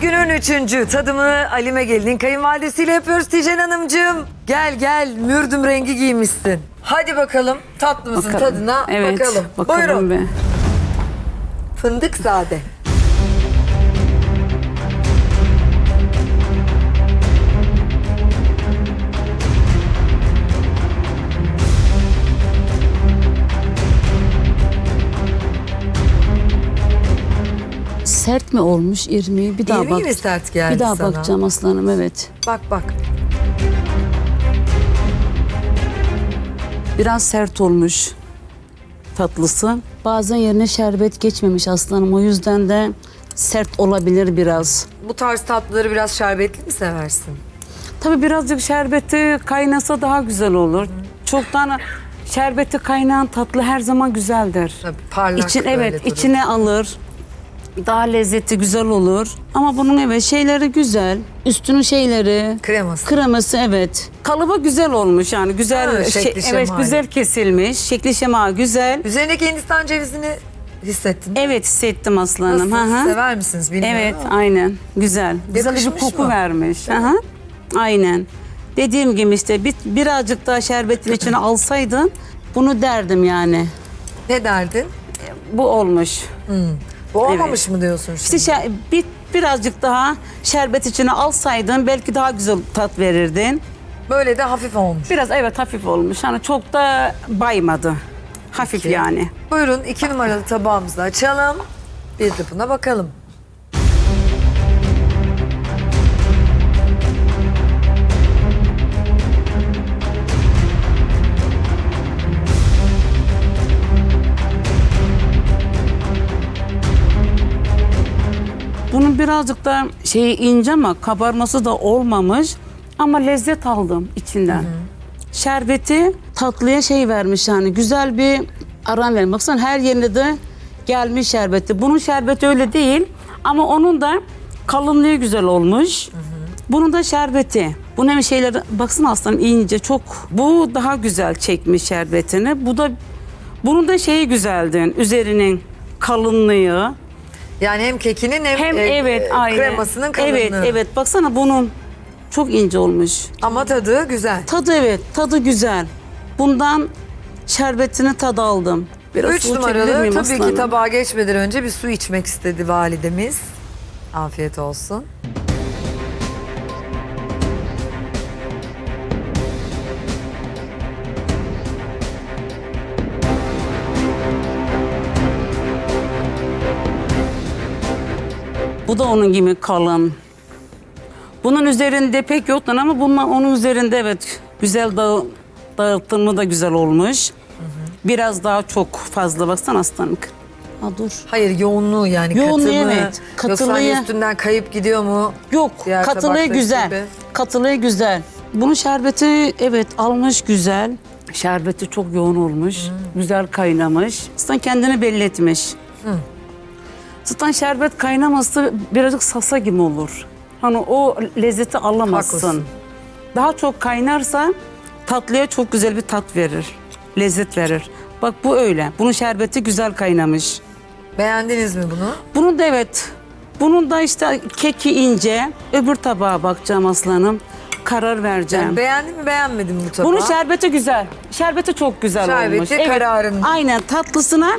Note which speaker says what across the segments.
Speaker 1: günün üçüncü tadımı Alime Gelin'in kayınvalidesiyle yapıyoruz Tijen Hanımcığım. Gel gel mürdüm rengi giymişsin. Hadi bakalım tatlımızın
Speaker 2: Bakalım.
Speaker 1: tadına
Speaker 2: evet,
Speaker 1: bakalım.
Speaker 2: bakalım
Speaker 1: Buyurun.
Speaker 2: be.
Speaker 1: Fındık sade.
Speaker 2: Sert mi olmuş irmiği? Bir daha
Speaker 1: İrmiği
Speaker 2: bak.
Speaker 1: mi sert geldi
Speaker 2: Bir daha
Speaker 1: sana?
Speaker 2: bakacağım aslanım evet.
Speaker 1: Bak bak.
Speaker 2: Biraz sert olmuş tatlısı. Bazen yerine şerbet geçmemiş aslanım. O yüzden de sert olabilir biraz.
Speaker 1: Bu tarz tatlıları biraz şerbetli mi seversin?
Speaker 2: Tabii birazcık şerbeti kaynasa daha güzel olur. Çoktan şerbeti kaynayan tatlı her zaman güzeldir.
Speaker 1: Tabii parlak
Speaker 2: İçin
Speaker 1: böyle
Speaker 2: evet
Speaker 1: durur.
Speaker 2: içine alır. Daha lezzeti güzel olur. Ama bunun evet şeyleri güzel. Üstünün şeyleri
Speaker 1: Kreması.
Speaker 2: kreması evet. Kalıbı güzel olmuş yani güzel
Speaker 1: Ha,
Speaker 2: şey-
Speaker 1: şekli
Speaker 2: evet
Speaker 1: şemali.
Speaker 2: güzel kesilmiş. Şekli şema güzel.
Speaker 1: Üzerindeki Hindistan cevizini hissettin.
Speaker 2: Evet hissettim aslanım.
Speaker 1: Nasıl?
Speaker 2: Hı hı.
Speaker 1: Sever misiniz bilmiyorum
Speaker 2: Evet
Speaker 1: ama.
Speaker 2: aynen güzel. Güzel bir
Speaker 1: Yakışmış
Speaker 2: koku
Speaker 1: mı?
Speaker 2: vermiş. Hı. Aynen. Dediğim gibi işte bir, birazcık daha şerbetin içine alsaydın bunu derdim yani.
Speaker 1: Ne derdin?
Speaker 2: Bu olmuş.
Speaker 1: Bu olmamış mı diyorsun şimdi?
Speaker 2: İşte şer- bir, birazcık daha şerbet içine alsaydın belki daha güzel tat verirdin.
Speaker 1: Böyle de hafif olmuş.
Speaker 2: Biraz evet hafif olmuş. Hani çok da baymadı. Hafif yani.
Speaker 1: Buyurun iki numaralı tabağımızı açalım. Bir de buna bakalım.
Speaker 2: Birazcık da şeyi ince ama kabarması da olmamış. Ama lezzet aldım içinden. Şerbeti tatlıya şey vermiş yani güzel bir aran vermiş. Baksana her yerinde de gelmiş şerbeti. Bunun şerbeti öyle değil ama onun da kalınlığı güzel olmuş. Bunun da şerbeti. Bunun hem şeyleri baksana aslanım ince çok. Bu daha güzel çekmiş şerbetini. Bu da bunun da şeyi güzeldi. Üzerinin kalınlığı.
Speaker 1: Yani hem kekinin hem,
Speaker 2: Hem
Speaker 1: e,
Speaker 2: evet
Speaker 1: e, kremasının kalınlığı.
Speaker 2: Evet evet baksana bunun çok ince olmuş.
Speaker 1: Ama tadı güzel.
Speaker 2: Tadı evet tadı güzel. Bundan şerbetini tadı aldım. Biraz
Speaker 1: Üç numaralı tabii ki
Speaker 2: aslanım?
Speaker 1: tabağa geçmeden önce bir su içmek istedi validemiz. Afiyet olsun.
Speaker 2: Bu da onun gibi kalın. Bunun üzerinde pek yoktu ama bunun onun üzerinde evet güzel dağı, dağıtımı da güzel olmuş. Biraz daha çok fazla baksana aslanım. Ha dur.
Speaker 1: Hayır yoğunluğu yani
Speaker 2: Yoğunluğu,
Speaker 1: katı mı?
Speaker 2: evet.
Speaker 1: Yoksa hani
Speaker 2: Katılığı-
Speaker 1: üstünden kayıp gidiyor mu?
Speaker 2: Yok
Speaker 1: Diğer
Speaker 2: katılığı
Speaker 1: tabaktaki
Speaker 2: güzel.
Speaker 1: gibi.
Speaker 2: Katılığı güzel. Bunun şerbeti evet almış güzel. Şerbeti çok yoğun olmuş. Güzel kaynamış. Zaten kendini belli etmiş. Zaten şerbet kaynaması birazcık sasa gibi olur. Hani o lezzeti alamazsın.
Speaker 1: Haklısın.
Speaker 2: Daha çok kaynarsa tatlıya çok güzel bir tat verir. Lezzet verir. Bak bu öyle. Bunun şerbeti güzel kaynamış.
Speaker 1: Beğendiniz mi bunu?
Speaker 2: Bunun da evet. Bunun da işte keki ince. Öbür tabağa bakacağım aslanım. Karar vereceğim.
Speaker 1: Yani beğendin mi beğenmedin mi bu tabağı?
Speaker 2: Bunun şerbeti güzel. Şerbeti çok güzel
Speaker 1: Şerbeti
Speaker 2: olmuş.
Speaker 1: kararın.
Speaker 2: Aynen tatlısına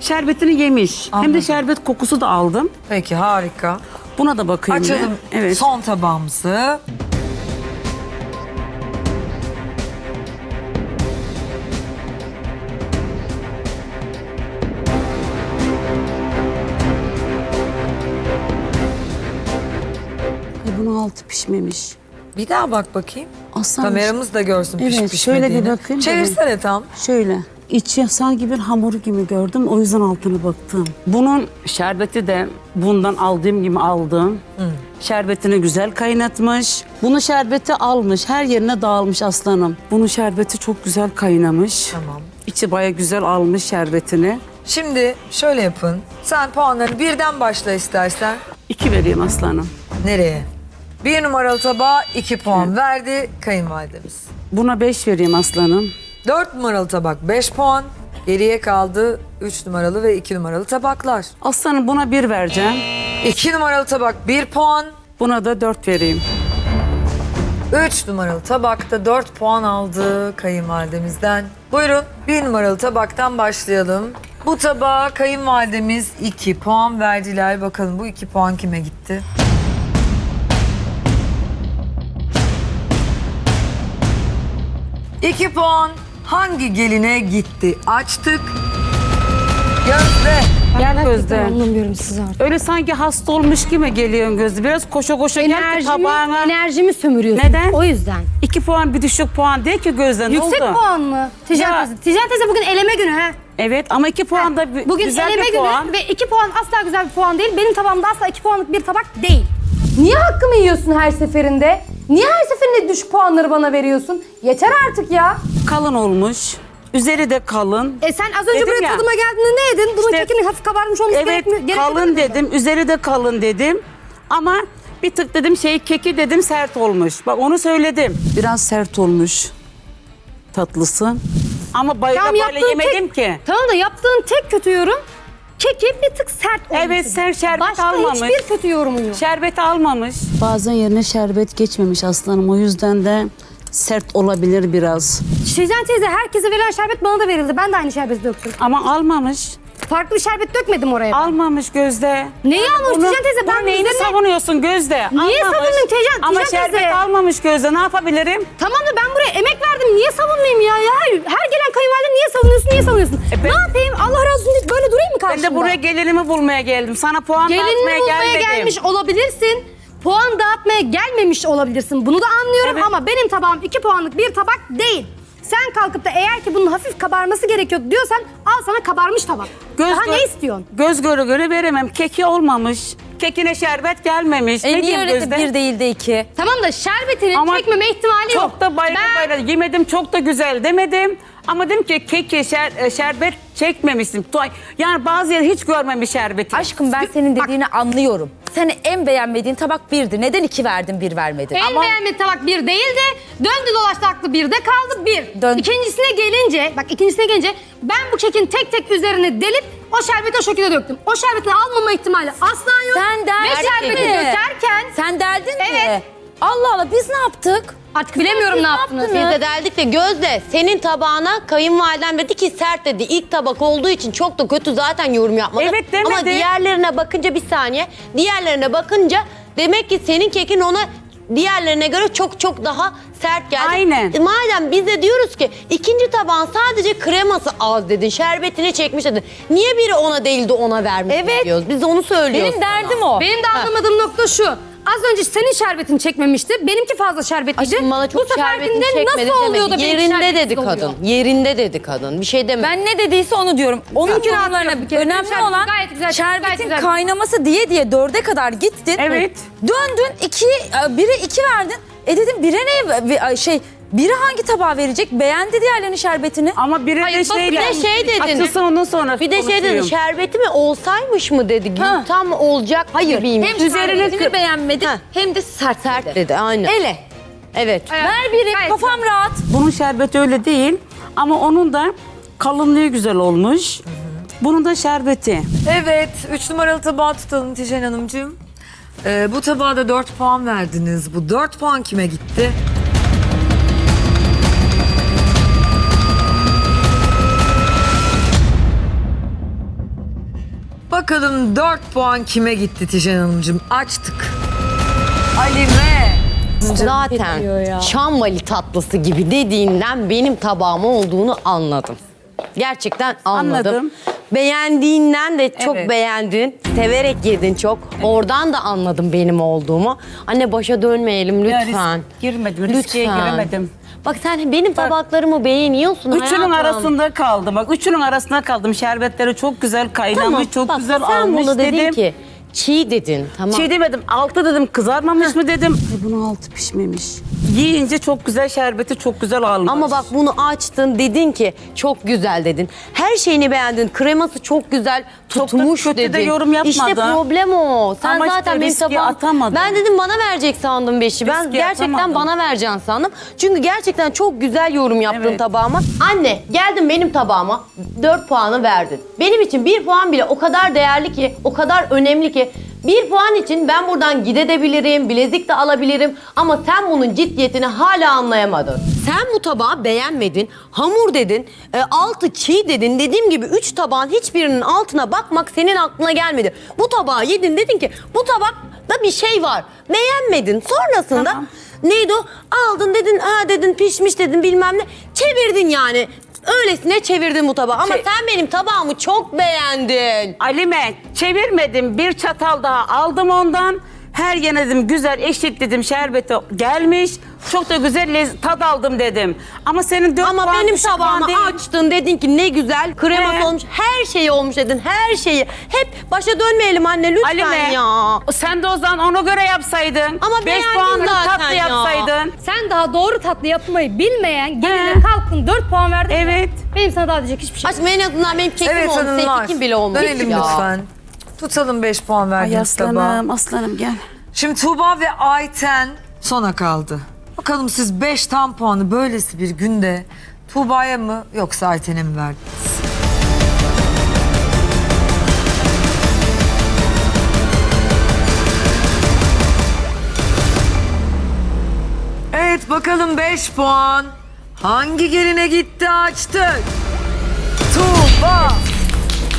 Speaker 2: şerbetini yemiş. Hem
Speaker 1: Anladım.
Speaker 2: de şerbet kokusu da aldım.
Speaker 1: Peki harika.
Speaker 2: Buna da bakayım. bir.
Speaker 1: Açalım
Speaker 2: Evet.
Speaker 1: son tabağımızı.
Speaker 2: Ay, bunun altı pişmemiş.
Speaker 1: Bir daha bak bakayım.
Speaker 2: Aslan
Speaker 1: Kameramız da görsün
Speaker 2: Evet,
Speaker 1: pişip
Speaker 2: şöyle bir
Speaker 1: pişmediğini.
Speaker 2: bakayım da
Speaker 1: Çevirsene tam.
Speaker 2: Şöyle. İçi sanki bir hamur gibi gördüm. O yüzden altına baktım. Bunun şerbeti de bundan aldığım gibi aldım. Şerbetini güzel kaynatmış. Bunu şerbeti almış. Her yerine dağılmış aslanım. Bunun şerbeti çok güzel kaynamış.
Speaker 1: Tamam.
Speaker 2: İçi baya güzel almış şerbetini.
Speaker 1: Şimdi şöyle yapın. Sen puanlarını birden başla istersen.
Speaker 2: İki vereyim aslanım.
Speaker 1: Nereye? Bir numaralı tabağa iki puan verdi kayınvalidemiz.
Speaker 2: Buna beş vereyim aslanım.
Speaker 1: Dört numaralı tabak beş puan. Geriye kaldı 3 numaralı ve 2 numaralı tabaklar.
Speaker 2: Aslanım buna bir vereceğim.
Speaker 1: 2 numaralı tabak 1 puan.
Speaker 2: Buna da dört vereyim.
Speaker 1: 3 numaralı tabakta 4 puan aldı kayınvalidemizden. Buyurun 1 numaralı tabaktan başlayalım. Bu tabağa kayınvalidemiz 2 puan verdiler. Bakalım bu 2 puan kime gitti? İki puan hangi geline gitti? Açtık. Gözde.
Speaker 2: Gel Gözde.
Speaker 3: Anlamıyorum sizi artık.
Speaker 2: Öyle sanki hasta olmuş gibi geliyorsun Gözde. Biraz koşa koşa gel ki
Speaker 3: Enerjimi,
Speaker 2: tabağına.
Speaker 3: enerjimi sömürüyorsun.
Speaker 2: Neden?
Speaker 3: O yüzden.
Speaker 2: İki puan bir düşük puan değil ki Gözde. Ne
Speaker 3: Yüksek
Speaker 2: oldu?
Speaker 3: puan mı? Ticaret
Speaker 2: Ya.
Speaker 3: teyze. Ticaret teyze bugün eleme günü ha.
Speaker 2: Evet ama iki puan da bir-
Speaker 3: Bugün
Speaker 2: güzel
Speaker 3: eleme
Speaker 2: bir
Speaker 3: günü
Speaker 2: puan.
Speaker 3: ve iki puan asla güzel bir puan değil. Benim tabağımda asla iki puanlık bir tabak değil. Niye hakkımı yiyorsun her seferinde? Niye her seferinde düşük puanları bana veriyorsun? Yeter artık ya.
Speaker 2: Kalın olmuş. Üzeri de kalın.
Speaker 3: E sen az önce
Speaker 2: Dedim
Speaker 3: buraya
Speaker 2: ya.
Speaker 3: tadıma geldiğinde ne yedin? Bunun
Speaker 2: İşte-
Speaker 3: kekinin hafif kabarmış olması
Speaker 2: Evet
Speaker 3: gerekmiyor. gerekmiyor
Speaker 2: kalın
Speaker 3: mu?
Speaker 2: dedim. Üzeri de kalın dedim. Ama bir tık dedim şey keki dedim sert olmuş. Bak onu söyledim. Biraz sert olmuş tatlısı. Ama bayıla
Speaker 3: Tamam,
Speaker 2: bayıla
Speaker 3: yaptığın
Speaker 2: yemedim
Speaker 3: tek-
Speaker 2: ki.
Speaker 3: Tamam da yaptığın tek kötü yorum keki bir tık sert olmuş.
Speaker 2: Evet, sert şerbet
Speaker 3: Başka
Speaker 2: almamış.
Speaker 3: hiçbir kötü yorumun yok.
Speaker 2: Şerbet almamış. Bazen yerine şerbet geçmemiş aslanım. O yüzden de sert olabilir biraz.
Speaker 3: Şezen teyze herkese verilen şerbet bana da verildi. Ben de aynı şerbeti döktüm.
Speaker 2: Ama almamış.
Speaker 3: Farklı bir şerbet dökmedim oraya. ben.
Speaker 2: Almamış Gözde.
Speaker 3: Neyi
Speaker 2: Bunu,
Speaker 3: Tijan teyze? Ben
Speaker 2: bunu neyini
Speaker 3: üzerine-
Speaker 2: savunuyorsun Gözde?
Speaker 3: Niye
Speaker 2: Almamış.
Speaker 3: savunayım Tijan-
Speaker 2: Ama
Speaker 3: Tijan
Speaker 2: şerbet
Speaker 3: teyze?
Speaker 2: almamış Gözde. Ne yapabilirim?
Speaker 3: Tamam da ben buraya emek verdim. Niye savunmayayım ya? ya her, her gelen kayınvalide niye savunuyorsun, niye savunuyorsun?
Speaker 2: E ben-
Speaker 3: Ne yapayım? Allah razı olsun deyip böyle durayım mı
Speaker 2: Ben
Speaker 3: karşında?
Speaker 2: de buraya gelinimi bulmaya geldim. Sana puan
Speaker 3: Gelinini
Speaker 2: dağıtmaya
Speaker 3: bulmaya
Speaker 2: gelmedim.
Speaker 3: gelmiş olabilirsin. Puan dağıtmaya gelmemiş olabilirsin. Bunu da anlıyorum
Speaker 2: Evet.
Speaker 3: ama benim tabağım iki puanlık bir tabak değil. Sen kalkıp da eğer ki bunun hafif kabarması gerekiyor diyorsan al sana kabarmış tabak. Daha
Speaker 2: gö-
Speaker 3: ne istiyorsun?
Speaker 2: Göz göre göre veremem. Keki olmamış. Kekine şerbet gelmemiş.
Speaker 4: E
Speaker 2: ne
Speaker 4: niye
Speaker 2: diyeyim
Speaker 4: öyle de
Speaker 2: Gözde?
Speaker 4: bir değil de iki?
Speaker 3: Tamam da şerbetinin
Speaker 2: Ama
Speaker 3: çekmeme ihtimali yok.
Speaker 2: Çok da bayra
Speaker 3: Ben-
Speaker 2: bayra yemedim çok da güzel demedim. Ama dedim ki keki şer- e, şerbet çekmemişsin. Tu- Yani bazı yer hiç görmemiş şerbeti.
Speaker 4: Aşkım ben senin dediğini anlıyorum. Sen en beğenmediğin tabak birdi. Neden iki verdin bir vermedin?
Speaker 3: En
Speaker 4: Ama
Speaker 3: beğenmediği tabak bir değildi. Döndü dolaştı aklı birde kaldı bir.
Speaker 4: Dön-
Speaker 3: İkincisine gelince, bak ikincisine gelince ben bu kekin tek tek üzerine delip o şerbeti o şekilde döktüm. O şerbeti almama ihtimali asla yok.
Speaker 4: sen derdin
Speaker 3: Ve şerbeti
Speaker 4: mi?
Speaker 3: dökerken
Speaker 4: Sen derdin
Speaker 3: Evet.
Speaker 4: Allah Allah biz ne yaptık?
Speaker 3: artık bilemiyorum
Speaker 4: ne
Speaker 3: yaptınız.
Speaker 4: yaptınız?
Speaker 5: Biz de deldik de Gözde senin tabağına kayınvaliden dedi ki sert dedi. İlk tabak olduğu için çok da kötü zaten yorum yapmadı.
Speaker 2: Evet demedi.
Speaker 5: Ama diğerlerine bakınca bir saniye. Diğerlerine bakınca demek ki senin kekin ona diğerlerine göre çok çok daha sert geldi.
Speaker 2: Aynen.
Speaker 5: E Madem biz de diyoruz ki ikinci tabağın sadece kreması az dedin. Şerbetini çekmiş dedin. Niye biri ona değil de ona vermiş
Speaker 4: Evet.
Speaker 5: diyoruz. Biz de onu söylüyoruz.
Speaker 4: Benim derdim o.
Speaker 3: Benim de anlamadığım nokta şu. Az önce senin şerbetini çekmemişti. Benimki fazla şerbetliydi.
Speaker 5: Aşkım bana çok
Speaker 3: Bu
Speaker 5: şerbetini
Speaker 3: seferkinde
Speaker 5: çekmedi
Speaker 3: nasıl oluyor da
Speaker 5: demedi.
Speaker 3: benimki
Speaker 5: Yerinde
Speaker 3: şerbetsiz
Speaker 5: dedi
Speaker 3: oluyor?
Speaker 5: kadın. Yerinde dedi kadın. Bir şey demedi.
Speaker 4: Ben ne dediyse onu diyorum. Onun
Speaker 3: Mümkün
Speaker 4: yorumlarına
Speaker 3: atlıyorum bir kere.
Speaker 4: önemli
Speaker 3: Şerbet
Speaker 4: olan
Speaker 3: gayet güzel, gayet
Speaker 4: şerbetin
Speaker 3: güzel.
Speaker 4: kaynaması diye diye dörde kadar gittin.
Speaker 2: Evet.
Speaker 4: Döndün iki, e, bire iki verdin. E dedim bire ne ay şey biri hangi tabağa verecek? Beğendi diğerlerinin şerbetini.
Speaker 2: Ama biri
Speaker 3: Hayır,
Speaker 2: de
Speaker 3: bak,
Speaker 2: şey
Speaker 3: bir de
Speaker 5: şey dedin.
Speaker 2: Açılsın ondan sonra
Speaker 5: Bir de şey dedi
Speaker 2: konuşuyorum.
Speaker 5: şerbeti mi olsaymış mı dedi.
Speaker 4: Ha.
Speaker 5: Tam olacak
Speaker 4: Hayır.
Speaker 5: gibiymiş.
Speaker 4: Hem
Speaker 2: Üzerine
Speaker 4: şerbetini
Speaker 2: kır-
Speaker 4: beğenmedin
Speaker 5: Ha.
Speaker 4: hem de sert,
Speaker 5: Sert
Speaker 4: dedi.
Speaker 5: dedi aynen.
Speaker 4: Ele.
Speaker 5: Evet.
Speaker 3: Evet.
Speaker 4: Ver biri
Speaker 3: Gayet
Speaker 4: kafam rahat.
Speaker 2: Bunun şerbeti öyle değil. Ama onun da kalınlığı güzel olmuş. Bunun da şerbeti.
Speaker 1: Evet, 3 numaralı tabağı tutalım Tijen Hanımcığım. Ee, bu tabağa da 4 puan verdiniz. Bu 4 puan kime gitti? Bakalım 4 puan kime gitti Tijen Hanımcığım? Açtık. Alime.
Speaker 5: Zaten Şambali tatlısı gibi dediğinden benim tabağım olduğunu anladım. Gerçekten anladım.
Speaker 2: Anladım.
Speaker 5: Beğendiğinden de çok
Speaker 2: Evet.
Speaker 5: beğendin. Severek yedin çok. Oradan da anladım benim olduğumu. Anne başa dönmeyelim
Speaker 2: Ya
Speaker 5: lütfen.
Speaker 2: risk- girmedim, riske giremedim.
Speaker 5: Bak sen benim tabaklarımı beğeniyorsun
Speaker 2: Üçünün
Speaker 5: hayatım.
Speaker 2: arasında kaldım. Bak üçünün arasında kaldım. Şerbetleri çok güzel kaynamış,
Speaker 5: Tamam,
Speaker 2: çok
Speaker 5: bak,
Speaker 2: güzel
Speaker 5: sen
Speaker 2: almış
Speaker 5: bunu dedin
Speaker 2: dedim.
Speaker 5: ki çiğ dedin tamam.
Speaker 2: Şey demedim, altı dedim kızarmamış mı dedim. Ay bunun altı pişmemiş. Yiyince çok güzel şerbeti çok güzel almış.
Speaker 5: Ama bak bunu açtın dedin ki çok güzel dedin. Her şeyini beğendin. Kreması çok güzel
Speaker 2: Çok da
Speaker 5: tutmuş
Speaker 2: kötü de
Speaker 5: dedin.
Speaker 2: yorum yapmadın.
Speaker 5: İşte problem o. Sen
Speaker 2: Ama işte
Speaker 5: zaten benim
Speaker 2: riski
Speaker 5: tabağım...
Speaker 2: atamadın.
Speaker 5: Ben dedim bana verecek sandım beşi. Ben
Speaker 2: Riski
Speaker 5: gerçekten
Speaker 2: atamadın.
Speaker 5: bana vereceksin sandım. Çünkü gerçekten çok güzel yorum yaptın
Speaker 2: Evet.
Speaker 5: tabağıma. Anne geldin benim tabağıma 4 puanı verdin. Benim için bir puan bile o kadar değerli ki, o kadar önemli ki. Bir puan için ben buradan gidebilirim, bilezik de alabilirim. Ama sen bunun ciddiyetini hala anlayamadın. Sen bu tabağı beğenmedin, hamur dedin, e, altı çiğ dedin. Dediğim gibi üç tabağın hiçbirinin altına bakmak senin aklına gelmedi. Bu tabağı yedin dedin ki bu tabakta bir şey var. Beğenmedin. Sonrasında
Speaker 2: Tamam.
Speaker 5: neydi o? Aldın dedin, ha dedin pişmiş dedin bilmem ne. Çevirdin yani. Öylesine çevirdin bu tabağı. Ama
Speaker 2: Çe-
Speaker 5: sen benim tabağımı çok beğendin.
Speaker 2: Alime çevirmedim bir çatal daha aldım ondan. Her yerine dedim güzel eşitledim şerbeti gelmiş. Çok da güzel lez- tad aldım dedim. Ama senin dört
Speaker 5: Ama
Speaker 2: puan,
Speaker 5: benim
Speaker 2: üç puan
Speaker 5: tabağımı
Speaker 2: değil.
Speaker 5: açtın dedin ki ne güzel kreması
Speaker 2: He.
Speaker 5: olmuş her şeyi olmuş dedin her şeyi. Hep başa dönmeyelim anne lütfen
Speaker 2: Alime
Speaker 5: ya.
Speaker 2: sen de o zaman ona göre yapsaydın.
Speaker 5: Ama
Speaker 2: Beş
Speaker 5: beğendin
Speaker 2: puanlık
Speaker 5: zaten
Speaker 2: tatlı
Speaker 5: ya.
Speaker 2: yapsaydın.
Speaker 3: Sen daha doğru tatlı yapmayı bilmeyen geline
Speaker 2: He.
Speaker 3: kalkın 4 puan verdin. ya.
Speaker 2: Evet.
Speaker 3: Benim sana daha diyecek hiçbir şey yok.
Speaker 5: Aşkım en azından benim kekim
Speaker 1: Evet
Speaker 5: olmuş,
Speaker 1: hanımlar.
Speaker 5: senin kekin bile olmuş.
Speaker 1: Dönelim
Speaker 5: ya.
Speaker 1: lütfen. Tutalım 5 puan
Speaker 2: Ay
Speaker 1: verdiğiniz tabağa.
Speaker 2: aslanım aslanım gel.
Speaker 1: Şimdi Tuğba ve Ayten sona kaldı. Bakalım siz 5 tam puanı böylesi bir günde Tuğba'ya mı yoksa Ayten'e mi verdiniz? Evet bakalım 5 puan hangi geline gitti açtık? Tuğba.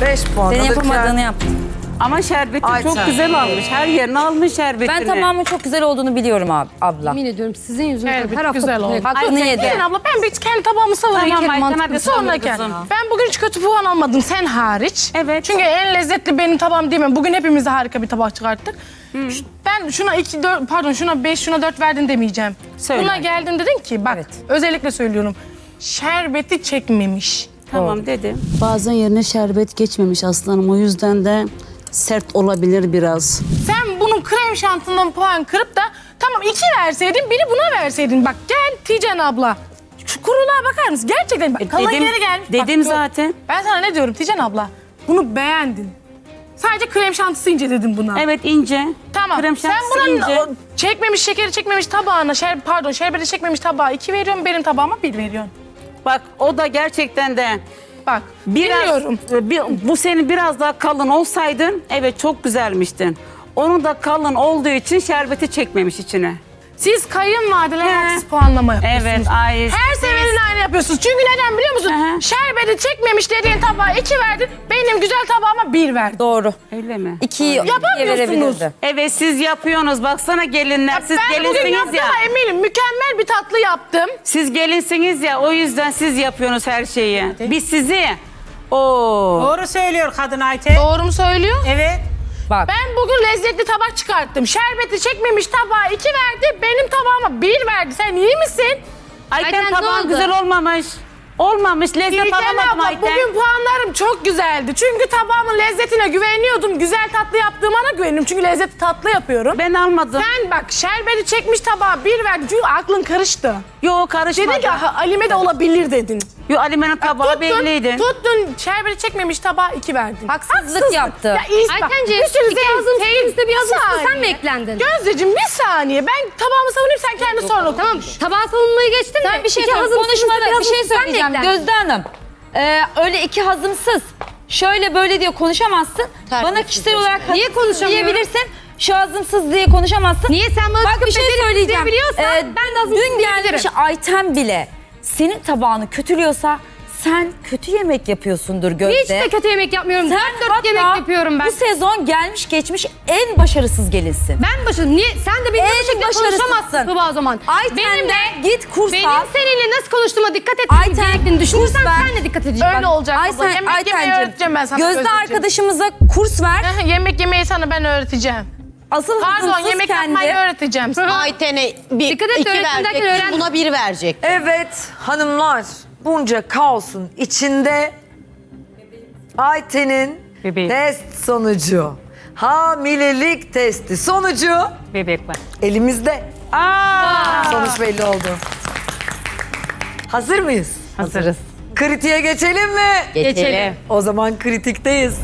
Speaker 1: 5 puan
Speaker 4: Senin
Speaker 1: alırken-
Speaker 4: yapamadığını yaptım.
Speaker 2: Ama şerbeti
Speaker 1: Ay
Speaker 2: çok
Speaker 1: sen.
Speaker 2: güzel almış. Her yerini almış şerbetini.
Speaker 4: Ben tamamı çok güzel olduğunu biliyorum ab abla.
Speaker 3: Yemin ediyorum sizin yüzünüzden
Speaker 6: Evet,
Speaker 3: her hafta
Speaker 6: güzel oldu.
Speaker 4: Hakkını yedi.
Speaker 6: Gelin abla ben bir kendi tabağımı savurayım.
Speaker 2: Tamam, Ayten, hadi
Speaker 6: Sonraki.
Speaker 2: kızım.
Speaker 6: Ben bugün hiç kötü puan almadım sen hariç.
Speaker 2: Evet.
Speaker 6: Çünkü en lezzetli benim tabağım değil mi? Bugün hepimiz de harika bir tabak çıkarttık. Şu- Ben şuna iki, dört, pardon şuna beş, şuna dört verdin demeyeceğim.
Speaker 2: Söyle.
Speaker 6: Buna geldin dedin ki bak
Speaker 4: Evet.
Speaker 6: özellikle söylüyorum. Şerbeti çekmemiş.
Speaker 2: Tamam dedim. Bazen yerine şerbet geçmemiş aslanım. O yüzden de sert olabilir biraz.
Speaker 6: Sen bunun krem şantından puan kırıp da tamam iki verseydin biri buna verseydin. Bak gel Tijen abla. Şu kuruluğa bakar mısın? Gerçekten bak kalın
Speaker 2: E, dedim-
Speaker 6: yere gelmiş. Bak,
Speaker 2: dedim
Speaker 6: gör-
Speaker 2: zaten.
Speaker 6: Ben sana ne diyorum Tijen abla? Bunu beğendin. Sadece krem şantısı ince dedim buna.
Speaker 2: Evet ince.
Speaker 6: Tamam.
Speaker 2: Krem
Speaker 6: Sen
Speaker 2: şantısı
Speaker 6: bunun
Speaker 2: ince.
Speaker 6: o çekmemiş, şekeri çekmemiş tabağına, şer, pardon şerbeti çekmemiş tabağa iki veriyorum, benim tabağıma bir veriyorsun.
Speaker 2: Bak o da gerçekten de
Speaker 6: Bak,
Speaker 2: biraz
Speaker 6: bilmiyorum.
Speaker 2: bir- bu senin biraz daha kalın olsaydın evet çok güzelmiştin. Onun da kalın olduğu için şerbeti çekmemiş içine.
Speaker 6: Siz kayınvadiler
Speaker 2: He.
Speaker 6: haksız puanlama yapıyorsunuz.
Speaker 2: Evet ay.
Speaker 6: Her aynı yapıyorsunuz. Çünkü neden biliyor musun?
Speaker 2: Hı.
Speaker 6: Şerbeti çekmemiş dediğin tabağa iki verdin. Benim güzel tabağıma bir verdin.
Speaker 4: Doğru.
Speaker 2: Öyle mi?
Speaker 4: İkiyi
Speaker 6: Yapamıyorsunuz.
Speaker 4: verebilirdi.
Speaker 2: Evet siz yapıyorsunuz. Baksana gelinler. Siz
Speaker 6: ben bugün
Speaker 2: gelinsiniz ya.
Speaker 6: yaptığıma eminim. Mükemmel bir tatlı yaptım.
Speaker 2: Siz gelinsiniz ya. O yüzden siz yapıyorsunuz her şeyi. Biz sizi. Oo.
Speaker 7: Doğru söylüyor kadın Ayten.
Speaker 6: Doğru mu söylüyor?
Speaker 7: Evet.
Speaker 4: Bak.
Speaker 6: Ben bugün lezzetli tabak çıkarttım. Şerbeti çekmemiş tabağa iki verdi. Benim tabağıma bir verdi. Sen iyi misin?
Speaker 2: Ayten
Speaker 3: Ayten, ne
Speaker 2: tabağın
Speaker 3: oldu?
Speaker 2: güzel olmamış. Olmamış. Lezzet
Speaker 6: İlken
Speaker 2: alamadım
Speaker 6: abla
Speaker 2: Ayten.
Speaker 6: bugün puanlarım çok güzeldi. Çünkü tabağımın lezzetine güveniyordum. Güzel tatlı yaptığıma da güveniyorum. Çünkü lezzetli tatlı yapıyorum.
Speaker 2: Ben almadım.
Speaker 6: Sen bak şerbeti çekmiş tabağa bir verdin. Çünkü aklın karıştı.
Speaker 2: Yo karışmadı.
Speaker 6: Dedin ki "Ha, Alime de olabilir dedin.
Speaker 2: Yo Alime'nin tabağı belliydi.
Speaker 6: tuttun şerbeti çekmemiş tabağa iki verdin.
Speaker 4: Haksızlık yaptı.
Speaker 6: Ya iyi bak.
Speaker 3: Aytenciğim
Speaker 6: bir sürü
Speaker 3: iki
Speaker 6: zeytin-
Speaker 3: hazım
Speaker 6: zeytin-
Speaker 3: üstte bir hazım
Speaker 6: saniye.
Speaker 3: sen mi eklendin?
Speaker 6: Gözdeciğim bir saniye. Ben tabağımı savunayım sen kendi sonra
Speaker 3: Tamam
Speaker 6: konuş.
Speaker 3: tabağa savunmayı geçtin
Speaker 4: Sen
Speaker 3: mi?
Speaker 4: bir şey
Speaker 3: İki
Speaker 4: söyle.
Speaker 3: hazımsız
Speaker 4: Konuşmada
Speaker 3: üstte
Speaker 4: bir şey
Speaker 3: sen mi
Speaker 4: söyleyeceğim.
Speaker 3: eklendin?
Speaker 4: Gözde Hanım. Ee, öyle iki hazımsız. Şöyle böyle diye konuşamazsın. Bana kişisel olarak
Speaker 3: Niye
Speaker 4: hazımsız
Speaker 3: konuşamıyorum?
Speaker 4: diyebilirsin. Şu hazımsız diye konuşamazsın.
Speaker 3: Niye sen bana
Speaker 4: Bak bir şey
Speaker 3: benim
Speaker 4: söyleyeceğim. Ee,
Speaker 3: ben de hazımsız
Speaker 4: Dün gelmiş
Speaker 3: diyebilirim.
Speaker 4: Ayten bile senin tabağını kötülüyorsa sen kötü yemek yapıyorsundur Gözde.
Speaker 3: Hiç de kötü yemek yapmıyorum.
Speaker 4: Sen
Speaker 3: Dört dört
Speaker 4: hatta
Speaker 3: yemek yapıyorum ben.
Speaker 4: Bu sezon gelmiş geçmiş en başarısız gelinsin.
Speaker 3: Ben başarım. Niye? Sen de benim
Speaker 4: En
Speaker 3: bu şekilde
Speaker 4: başarısızsın.
Speaker 3: konuşamazsın Tuba o zaman.
Speaker 4: Ayten
Speaker 3: benim
Speaker 4: de git kurs
Speaker 3: benim
Speaker 4: al.
Speaker 3: seninle nasıl konuştuğuma dikkat etmem
Speaker 4: Ayten,
Speaker 3: gerektiğini düşünürsen
Speaker 4: kurs ver.
Speaker 3: sen de dikkat edeceksin.
Speaker 6: Öyle olacak abla.
Speaker 4: Ayten,
Speaker 6: Yemek yemeyi
Speaker 4: Aytencim,
Speaker 6: öğreteceğim ben sana.
Speaker 4: Gözde
Speaker 6: Gözdeciğim.
Speaker 4: arkadaşımıza kurs ver.
Speaker 6: Heh, yemek yemeyi sana ben öğreteceğim.
Speaker 4: Asıl
Speaker 6: Pardon
Speaker 4: hazımsız
Speaker 6: yemek
Speaker 4: kendi.
Speaker 6: yapmayı öğreteceğim sana.
Speaker 5: Ayten'e bir,
Speaker 3: Dikkat et,
Speaker 5: iki
Speaker 3: öğretmen
Speaker 5: verecek,
Speaker 3: öğren.
Speaker 5: buna bir verecek.
Speaker 1: Evet hanımlar bunca kaosun içinde Ayten'in
Speaker 7: Bebeğim.
Speaker 1: test sonucu hamilelik testi sonucu
Speaker 7: Bebek var.
Speaker 1: elimizde.
Speaker 2: Aa!
Speaker 1: Sonuç belli oldu. Hazır mıyız?
Speaker 7: Hazırız.
Speaker 1: Kritiğe geçelim mi?
Speaker 5: Geçelim.
Speaker 1: O zaman kritikteyiz.